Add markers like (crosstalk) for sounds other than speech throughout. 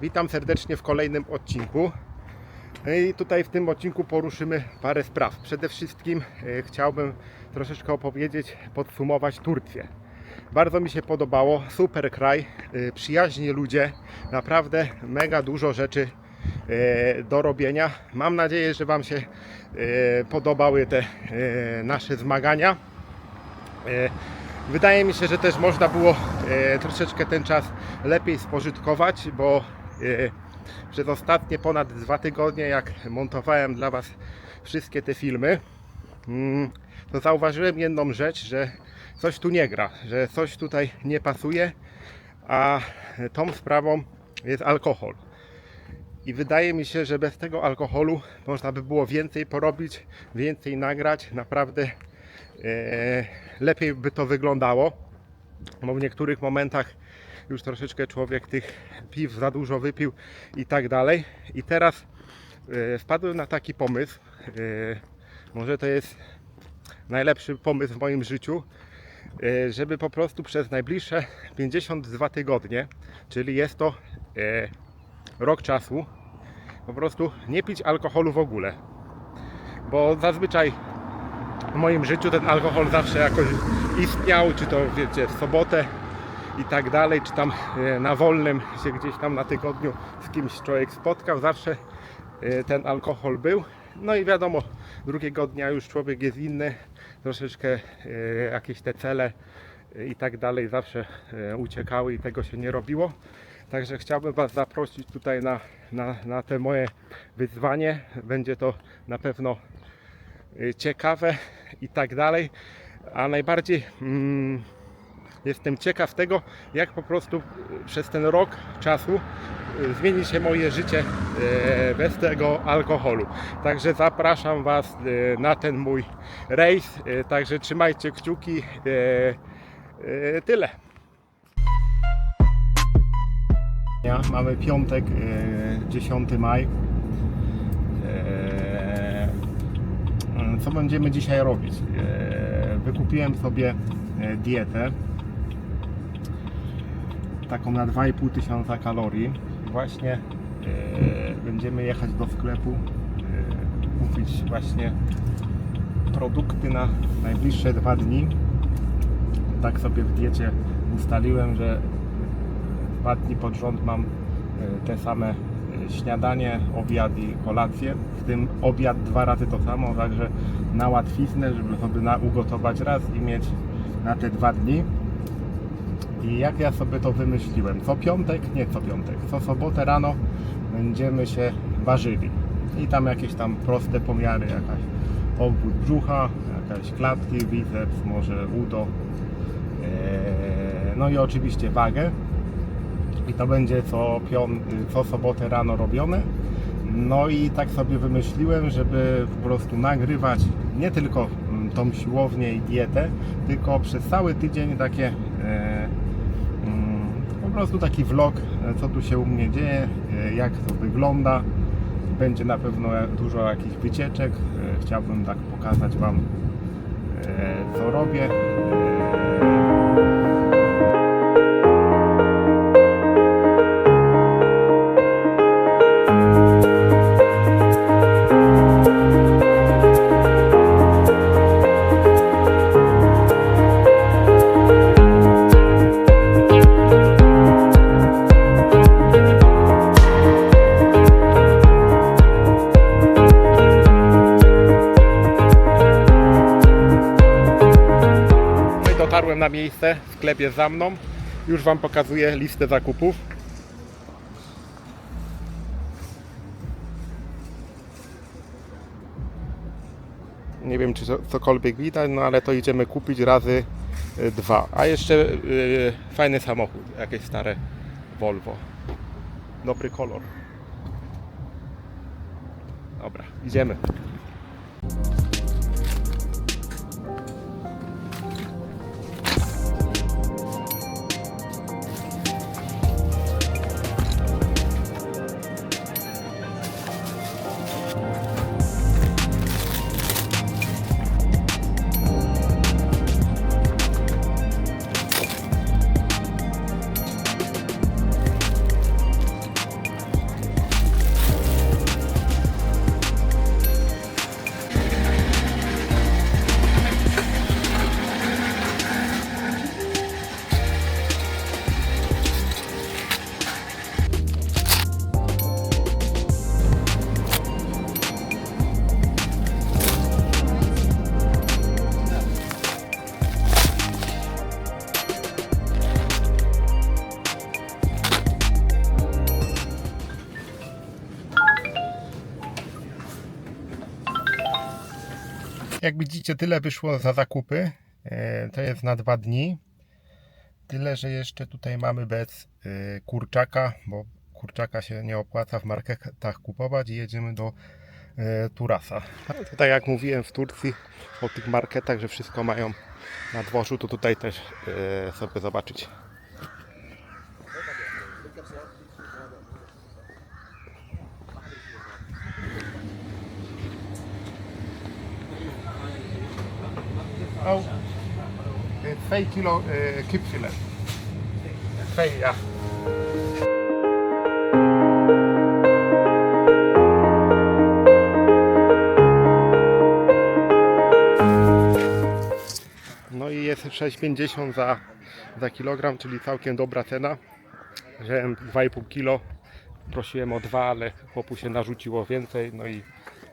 Witam serdecznie w kolejnym odcinku. No I tutaj w tym odcinku poruszymy parę spraw. Przede wszystkim e, chciałbym troszeczkę opowiedzieć, podsumować Turcję. Bardzo mi się podobało, super kraj, e, przyjaźni ludzie, naprawdę mega dużo rzeczy e, do robienia. Mam nadzieję, że Wam się podobały te nasze zmagania. Wydaje mi się, że też można było troszeczkę ten czas lepiej spożytkować, bo przez ostatnie ponad dwa tygodnie, jak montowałem dla Was wszystkie te filmy, mm, to zauważyłem jedną rzecz, że coś tu nie gra, że coś tutaj nie pasuje, a tą sprawą jest alkohol. I wydaje mi się, że bez tego alkoholu można by było więcej porobić, więcej nagrać. Naprawdę e, lepiej by to wyglądało. Bo w niektórych momentach już troszeczkę człowiek tych piw za dużo wypił i tak dalej. I teraz e, wpadłem na taki pomysł. e, Może to jest najlepszy pomysł w moim życiu, e, żeby po prostu przez najbliższe 52 tygodnie, czyli jest to rok czasu, po prostu nie pić alkoholu w ogóle. Bo zazwyczaj w moim życiu ten alkohol zawsze jakoś istniał, czy to wiecie, w sobotę i tak dalej, czy tam e, na wolnym się gdzieś tam na tygodniu z kimś człowiek spotkał, zawsze e, ten alkohol był. No i wiadomo, drugiego dnia już człowiek jest inny, troszeczkę e, jakieś te cele i tak dalej zawsze uciekały i tego się nie robiło. Także chciałbym Was zaprosić tutaj na, na, na te moje wyzwanie. Będzie to na pewno ciekawe i tak dalej. A najbardziej mm, jestem ciekaw tego, jak po prostu przez ten rok czasu y, zmieni się moje życie y, bez tego alkoholu. Także zapraszam Was y, na ten mój rejs. Także trzymajcie kciuki. Tyle. Mamy piątek, e, 10 maj. E, Co będziemy dzisiaj robić? E, Wykupiłem sobie e, dietę taką na 2,5 tysiąca kalorii. Właśnie e, będziemy jechać do sklepu e, kupić właśnie produkty na najbliższe dwa dni. Tak sobie w diecie ustaliłem, że dwa dni pod rząd mam e, te same e, śniadanie, obiad i kolację. W tym obiad dwa razy to samo, także na łatwiznę, żeby sobie na, ugotować raz i mieć na te dwa dni. I jak ja sobie to wymyśliłem? Co piątek, nie co piątek, co sobotę rano będziemy się ważyli. I tam jakieś tam proste pomiary, jakaś obwód brzucha, jakaś klatki, biceps, może udo. Eee, No i oczywiście wagę i to będzie co, co sobotę rano robione. No i tak sobie wymyśliłem, żeby po prostu nagrywać nie tylko mm, tą siłownię i dietę, tylko przez cały tydzień takie e, prostu taki vlog, e, co tu się u mnie dzieje, e, jak to wygląda. Będzie na pewno dużo jakichś wycieczek. E, Chciałbym tak pokazać Wam, co robię. Na miejsce, sklep jest za mną. Już Wam pokazuję listę zakupów. Nie wiem, czy cokolwiek widać, no ale to idziemy kupić razy y, dwa. A jeszcze y, fajny samochód, jakieś stare Volvo. Dobry kolor. Dobra, idziemy. Jak widzicie, tyle wyszło za zakupy. E, To jest na dwa dni. Tyle, że jeszcze tutaj mamy bez e, kurczaka, bo kurczaka się nie opłaca w marketach kupować i jedziemy do e, Turasa. To tak jak mówiłem w Turcji o tych marketach, że wszystko mają na dworzu, to tutaj też sobie zobaczyć. Twee kilo eh, kipfilet. Twee, ja. No i jest 6,50 za, za kilogram, czyli całkiem dobra cena. Wziąłem 2,5 kilo. Prosiłem o dwa, ale chłopu się narzuciło więcej. No i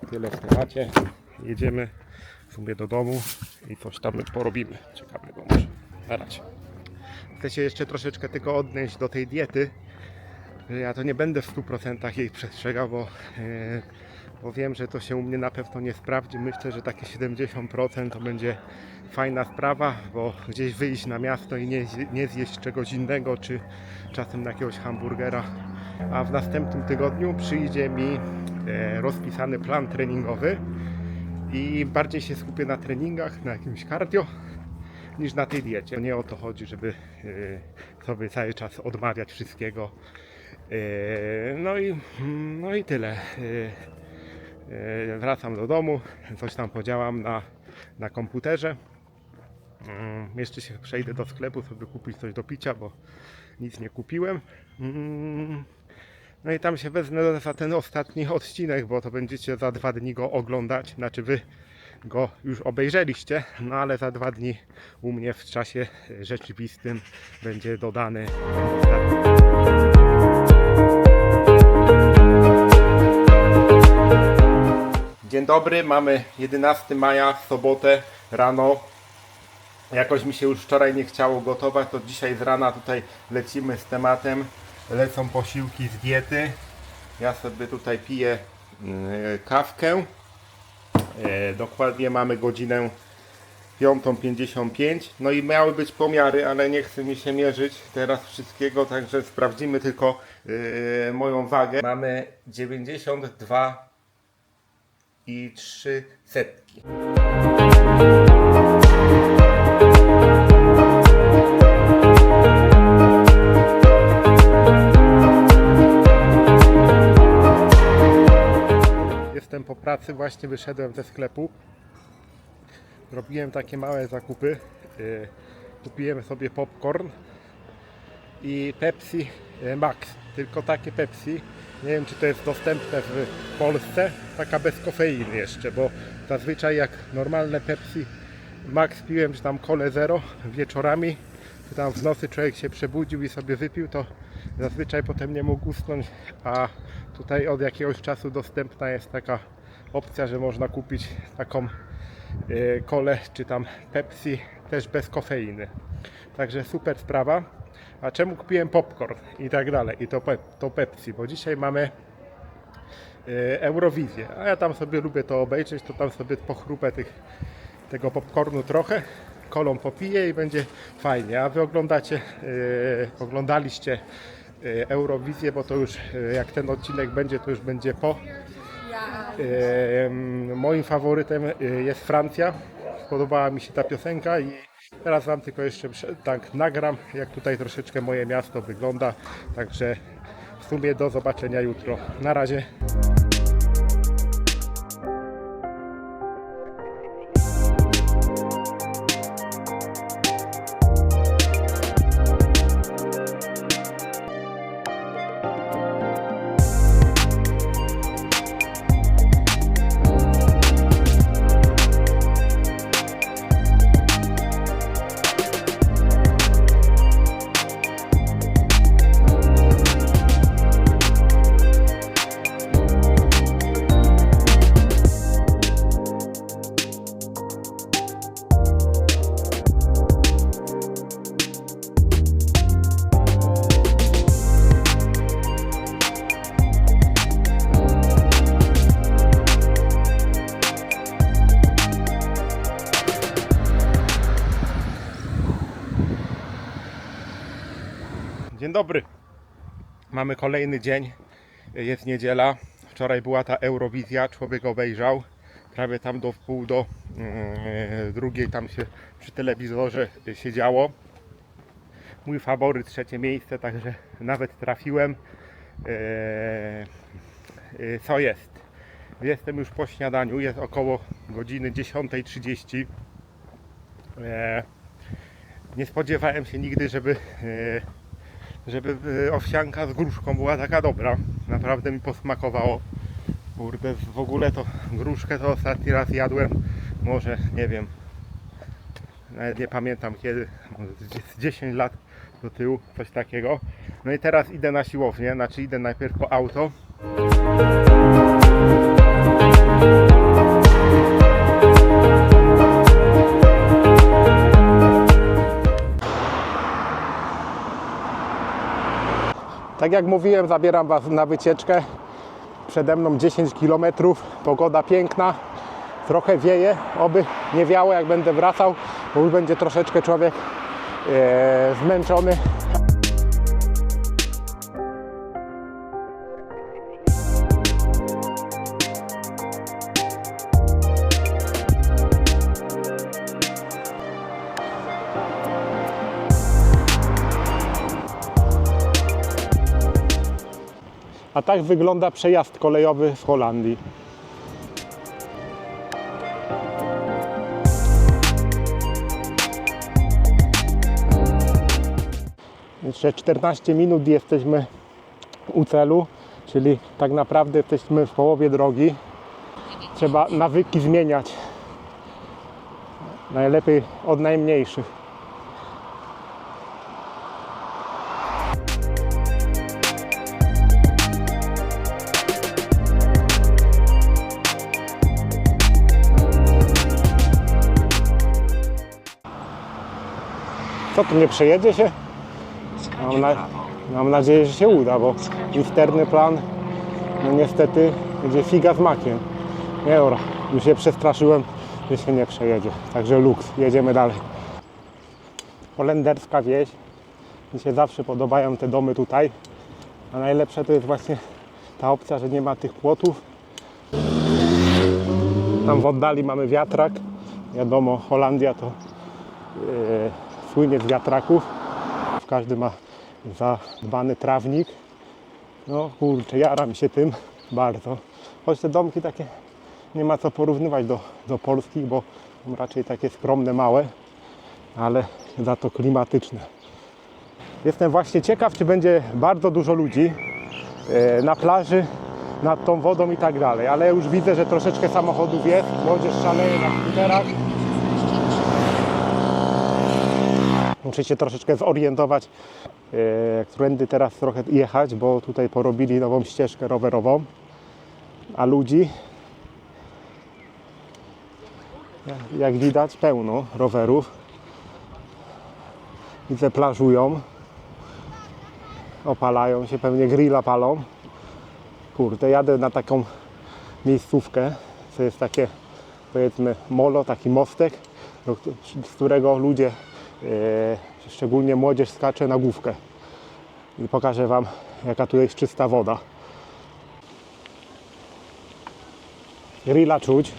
tyle w temacie. Jedziemy w sumie do domu i coś tam porobimy. Czekamy go może. Na razie. Chcę się jeszcze troszeczkę tylko odnieść do tej diety. Ja to nie będę w 100% jej przestrzegał, bo, e, bo wiem, że to się u mnie na pewno nie sprawdzi. Myślę, że takie 70% to będzie fajna sprawa, bo gdzieś wyjść na miasto i nie, nie zjeść czegoś innego, czy czasem jakiegoś hamburgera. A w następnym tygodniu przyjdzie mi e, rozpisany plan treningowy i bardziej się skupię na treningach, na jakimś cardio niż na tej diecie. Nie o to chodzi, żeby sobie cały czas odmawiać wszystkiego. E, No i, no i tyle. E, e, Wracam do domu, coś tam podziałam na, na komputerze. Mm, Jeszcze się przejdę do sklepu sobie kupić coś do picia, bo nic nie kupiłem. No i tam się wezmę za ten ostatni odcinek, bo to będziecie za dwa dni go oglądać. Znaczy wy go już obejrzeliście, no ale za dwa dni u mnie w czasie rzeczywistym będzie dodany. Dzień dobry, mamy 11 maja, sobotę rano. Jakoś mi się już wczoraj nie chciało gotować, to dzisiaj z rana tutaj lecimy z tematem. Lecą posiłki z diety. Ja sobie tutaj piję yy, kawkę. E, Dokładnie mamy godzinę 5.55. No i miały być pomiary, ale nie chce mi się mierzyć teraz wszystkiego, także sprawdzimy tylko yy, moją wagę. Mamy 92 i 3 setki. Pracy, właśnie wyszedłem ze sklepu. Robiłem takie małe zakupy. Yy, Kupiłem sobie popcorn i Pepsi yy, Max. Tylko takie Pepsi. Nie wiem, czy to jest dostępne w Polsce. Taka bez kofeiny jeszcze, bo zazwyczaj jak normalne Pepsi Max piłem, czy tam Cole Zero wieczorami, czy tam w nocy człowiek się przebudził i sobie wypił, to zazwyczaj potem nie mógł usnąć, a tutaj od jakiegoś czasu dostępna jest taka opcja, że można kupić taką e, kole czy tam Pepsi też bez kofeiny. Także super sprawa. A czemu kupiłem popcorn i tak dalej i to, to Pepsi, bo dzisiaj mamy e, Eurowizję, a ja tam sobie lubię to obejrzeć, to tam sobie pochrupę tych, tego popcornu trochę, kolą popiję i będzie fajnie. A wy oglądacie, e, oglądaliście Eurowizję, bo to już jak ten odcinek będzie, to już będzie po. Moim faworytem e, jest Francja. Podobała mi się ta piosenka i teraz wam tylko jeszcze tak nagram, jak tutaj troszeczkę moje miasto wygląda. Także w sumie do zobaczenia jutro. Na razie. Dobry. Mamy kolejny dzień. Jest niedziela. Wczoraj była ta Eurowizja. Człowiek obejrzał. Prawie tam do wpół do mm, drugiej tam się przy telewizorze siedziało. Mój faworyt trzecie miejsce, także nawet trafiłem. Eee, e, co jest? Jestem już po śniadaniu, jest około godziny 10.30. Eee, nie spodziewałem się nigdy, żeby, e, żeby e, owsianka z gruszką była taka dobra. Naprawdę mi posmakowało. Kurde, w ogóle to gruszkę to ostatni raz jadłem, może nie wiem, nawet nie pamiętam kiedy, z 10 lat do tyłu, coś takiego. No i teraz idę na siłownię, znaczy idę najpierw po auto. Tak jak mówiłem, zabieram Was na wycieczkę. Przede mną 10 km, pogoda piękna, trochę wieje, oby nie wiało jak będę wracał, bo już będzie troszeczkę człowiek e, zmęczony. A tak wygląda przejazd kolejowy w Holandii. Jeszcze 14 minut jesteśmy u celu, czyli tak naprawdę jesteśmy w połowie drogi. Trzeba nawyki zmieniać. Najlepiej od najmniejszych. Co tu nie przejedzie się? Mam, na, mam nadzieję, że się uda, bo misterny plan, no niestety, będzie figa z makiem. Nie, ora, już się przestraszyłem, że się nie przejedzie. Także luks, jedziemy dalej. Holenderska wieś. Mi się zawsze podobają te domy tutaj. A najlepsze to jest właśnie ta opcja, że nie ma tych płotów. Tam w oddali mamy wiatrak. Wiadomo, Holandia to yy, słynie z wiatraków. Każdy ma zadbany trawnik. No kurczę, jaram się tym bardzo. Choć te domki takie nie ma co porównywać do, do polskich, bo są raczej takie skromne, małe, ale za to klimatyczne. Jestem właśnie ciekaw, czy będzie bardzo dużo ludzi e, na plaży, nad tą wodą i tak dalej, ale już widzę, że troszeczkę samochodów jest, młodzież szaleje na skuterach. Muszę się troszeczkę zorientować, e, którędy teraz trochę jechać, bo tutaj porobili nową ścieżkę rowerową, a ludzi, jak- widać, pełno rowerów. Widzę, plażują, opalają się, pewnie grilla palą. Kurde, jadę na taką miejscówkę, to jest takie, powiedzmy, molo, taki mostek, z którego ludzie szczególnie młodzież skacze na główkę. I pokażę Wam, jaka tu jest czysta woda. Grilla czuć.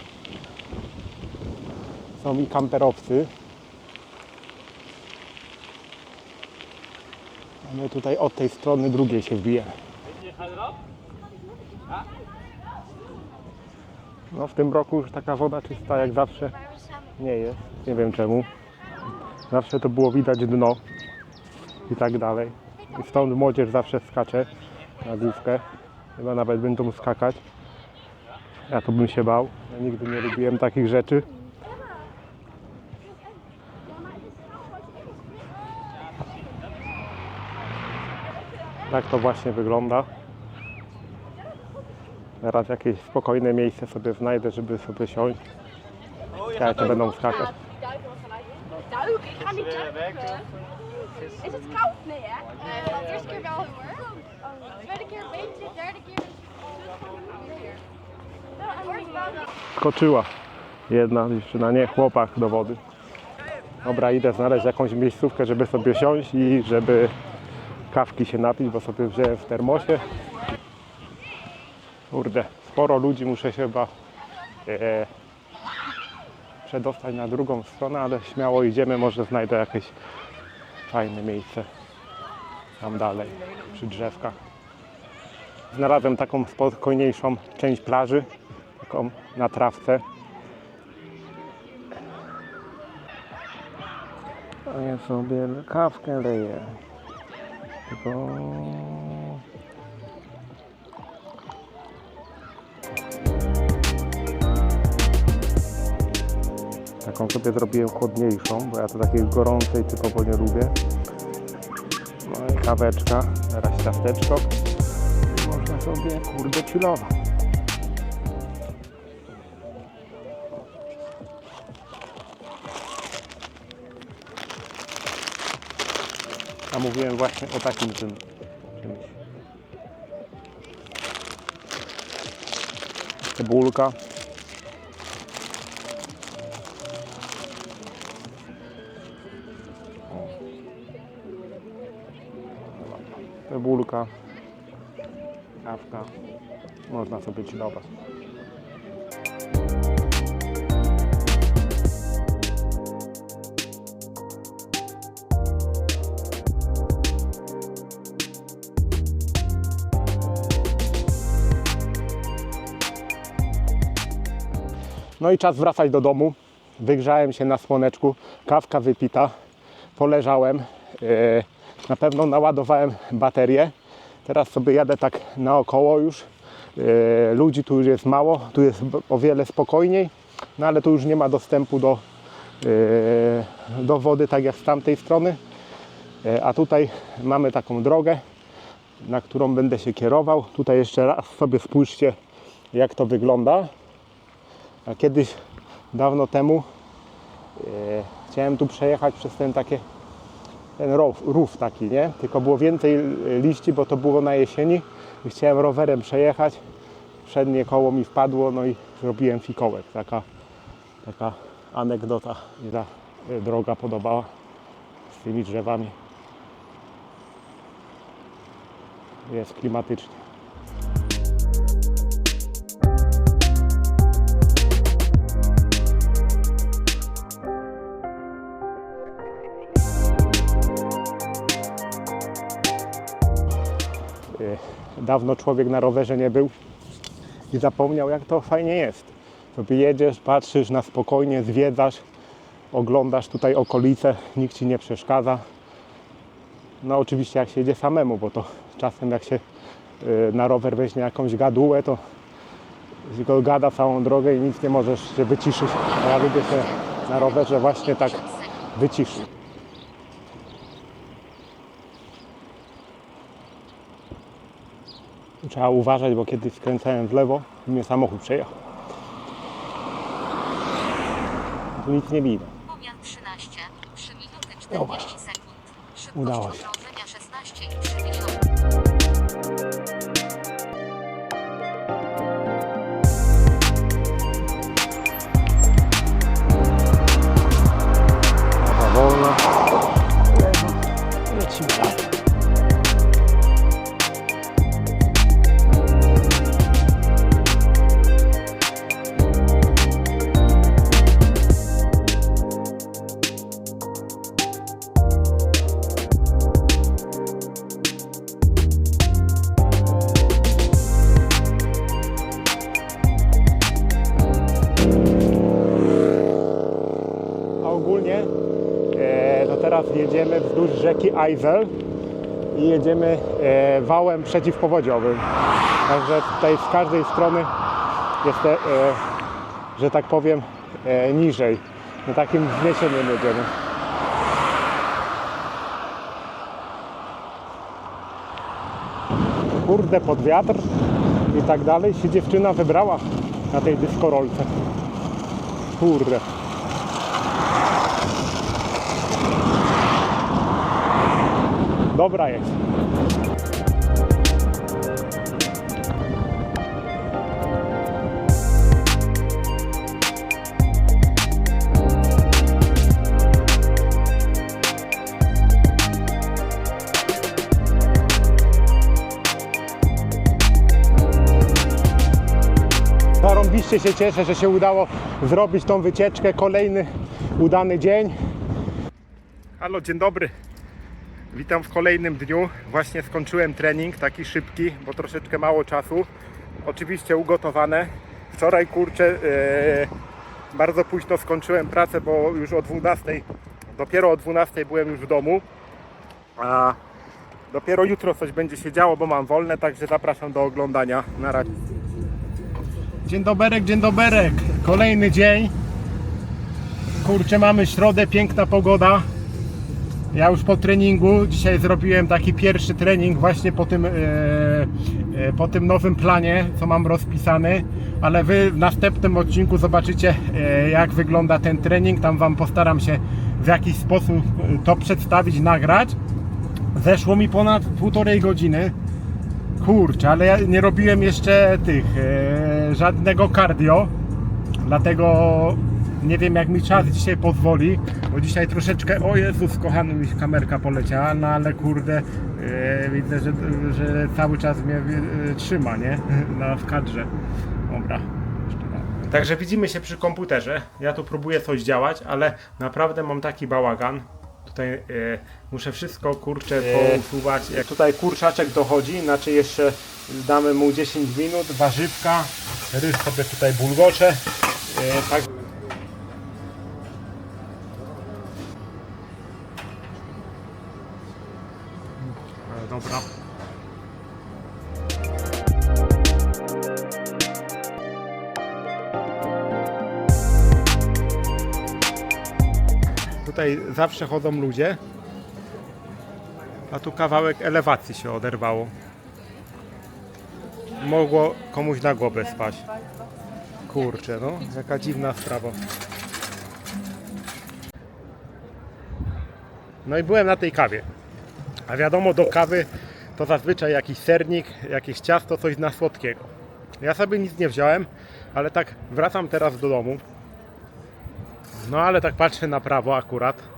Są i kamperowcy. A my tutaj od tej strony drugiej się wbijemy. No w tym roku już taka woda czysta jak zawsze nie jest. Nie wiem czemu. Zawsze to było widać dno i tak dalej. I stąd młodzież zawsze skacze na główkę. Chyba nawet będą skakać. Ja to bym się bał. Ja nigdy nie lubiłem takich rzeczy. Tak to właśnie wygląda. Teraz jakieś spokojne miejsce sobie znajdę, żeby sobie siąść. Czy będą skakać. Duiken? Ik duiken. Is het koud? Nee, hè? Uh, de eerste keer wel hoor. Tweede keer een beetje, derde keer Skoczyła jedna dziewczyna, nie chłopak do wody. Dobra, idę znaleźć jakąś miejscówkę, żeby sobie siąść i żeby kawki się napić, bo sobie wziąłem w termosie. Kurde, sporo ludzi, muszę się chyba e, przedostać na drugą stronę, ale śmiało idziemy, może znajdę jakieś fajne miejsce tam dalej, przy drzewkach. Znalazłem taką spokojniejszą część plaży, taką na trawce. A ja sobie kawkę leję. Tylko... Taką sobie zrobiłem chłodniejszą, bo ja to takiej gorącej typowo nie lubię. No i kaweczka, teraz ciasteczko. Można sobie kurde chillować. A mówiłem właśnie o takim czym, czymś. Cebulka. Cebulka. Kawka. Można sobie chillować. No i czas wracać do domu. Wygrzałem się na słoneczku, kawka wypita, poleżałem. E, Na pewno naładowałem baterię. Teraz sobie jadę tak naokoło już. E, Ludzi tu już jest mało, tu jest o wiele spokojniej, no ale tu już nie ma dostępu do, e, do wody, tak jak z tamtej strony. E, A tutaj mamy taką drogę, na którą będę się kierował. Tutaj jeszcze raz sobie spójrzcie, jak to wygląda. A kiedyś, dawno temu, chciałem tu przejechać przez ten takie, ten rów, rów taki, nie? Tylko było więcej liści, bo to było na jesieni i chciałem rowerem przejechać. Przednie koło mi wpadło, no i zrobiłem fikołek. Taka, taka anegdota. Mi ta droga podobała z tymi drzewami. Jest klimatycznie. Dawno człowiek na rowerze nie był i zapomniał, jak to fajnie jest. Sobie jedziesz, patrzysz na spokojnie, zwiedzasz, oglądasz tutaj okolice, nikt ci nie przeszkadza. No oczywiście jak się jedzie samemu, bo to czasem jak się y, na rower weźmie jakąś gadułę, to tylko gada całą drogę i nic nie możesz się wyciszyć. Ja lubię się na rowerze właśnie tak wyciszyć. Trzeba uważać, bo kiedyś skręcałem w lewo mnie samochód przejechał. Tu nic nie widać. Pomiar 13, 3 minuty Dobra. 40 sekund. Szybkość Udało się. okrążenia 16 i 3 miliony. Prawa wolna. Lewo. Lecimy dalej. Jedziemy wzdłuż rzeki Eisel i jedziemy e, wałem przeciwpowodziowym. Także tutaj z każdej strony jest, e, że tak powiem, e, niżej. Na takim wzniesieniu jedziemy. Kurde, pod wiatr i tak dalej się dziewczyna wybrała na tej dyskorolce. Kurde. Dobra jest. Zarąbiście się cieszę, że się udało zrobić tą wycieczkę. Kolejny udany dzień. Halo, dzień dobry. Witam w kolejnym dniu. Właśnie skończyłem trening, taki szybki, bo troszeczkę mało czasu. Oczywiście ugotowane. Wczoraj kurczę, e, bardzo późno skończyłem pracę, bo już o 12, dopiero o 12 byłem już w domu. A dopiero jutro coś będzie się działo, bo mam wolne, także zapraszam do oglądania. Na razie. Dzień doberek, dzień doberek. Kolejny dzień. Kurczę, mamy środę, piękna pogoda. Ja już po treningu, dzisiaj zrobiłem taki pierwszy trening właśnie po tym, e, e, po tym nowym planie, co mam rozpisany, ale Wy w następnym odcinku zobaczycie e, jak wygląda ten trening, tam Wam postaram się w jakiś sposób to przedstawić, nagrać. Zeszło mi ponad półtorej godziny. Kurczę, ale ja nie robiłem jeszcze tych, żadnego cardio, dlatego nie wiem jak mi czas dzisiaj pozwoli, bo dzisiaj troszeczkę, o Jezus, kochany mi kamerka poleciała, no ale kurde, e, widzę, że, że cały czas mnie e, trzyma, nie, (laughs) na w kadrze. Dobra. jeszcze raz. Także widzimy się przy komputerze, ja tu próbuję coś działać, ale naprawdę mam taki bałagan, Tutaj e, muszę wszystko kurczę pousuwać. Jak tutaj kurczaczek dochodzi, inaczej jeszcze damy mu 10 minut, warzywka, ryż sobie tutaj bulgocze. Tak. Zawsze chodzą ludzie, a tu kawałek elewacji się oderwało. Mogło komuś na głowę spać. Kurczę, no, jaka dziwna sprawa. No i byłem na tej kawie. A wiadomo, do kawy to zazwyczaj jakiś sernik, jakieś ciasto, coś na słodkiego. Ja sobie nic nie wziąłem, ale tak wracam teraz do domu. No ale tak patrzę na prawo akurat.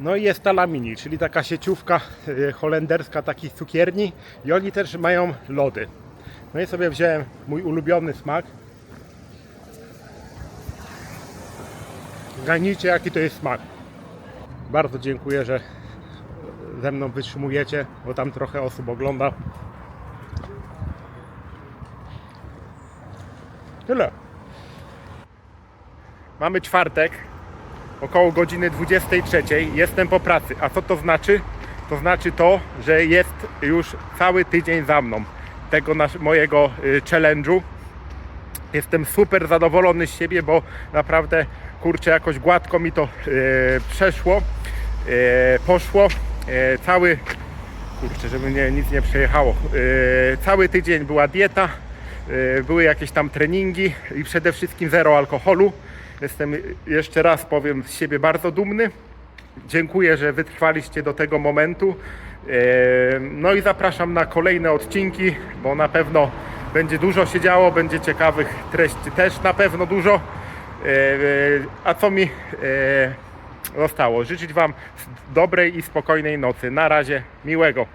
No i jest ta Lamini, czyli taka sieciówka e, holenderska takich cukierni i oni też mają lody. No i sobie wziąłem mój ulubiony smak. Ganicie jaki to jest smak. Bardzo dziękuję, że ze mną wytrzymujecie, bo tam trochę osób ogląda. Tyle. Mamy czwartek, około godziny 23. Jestem po pracy. A co to znaczy? To znaczy to, że jest już cały tydzień za mną tego mojego y, challenge'u. Jestem super zadowolony z siebie, bo naprawdę kurczę jakoś gładko mi to y, przeszło, y, poszło. Cały kurczę, żeby mnie nic nie przejechało. Cały tydzień była dieta, były jakieś tam treningi i przede wszystkim zero alkoholu. Jestem jeszcze raz powiem z siebie bardzo dumny. Dziękuję, że wytrwaliście do tego momentu. E, No i zapraszam na kolejne odcinki, bo na pewno będzie dużo się działo, będzie ciekawych treści też na pewno dużo. E, A co mi e, zostało? Życzyć Wam dobrej i spokojnej nocy. Na razie, miłego.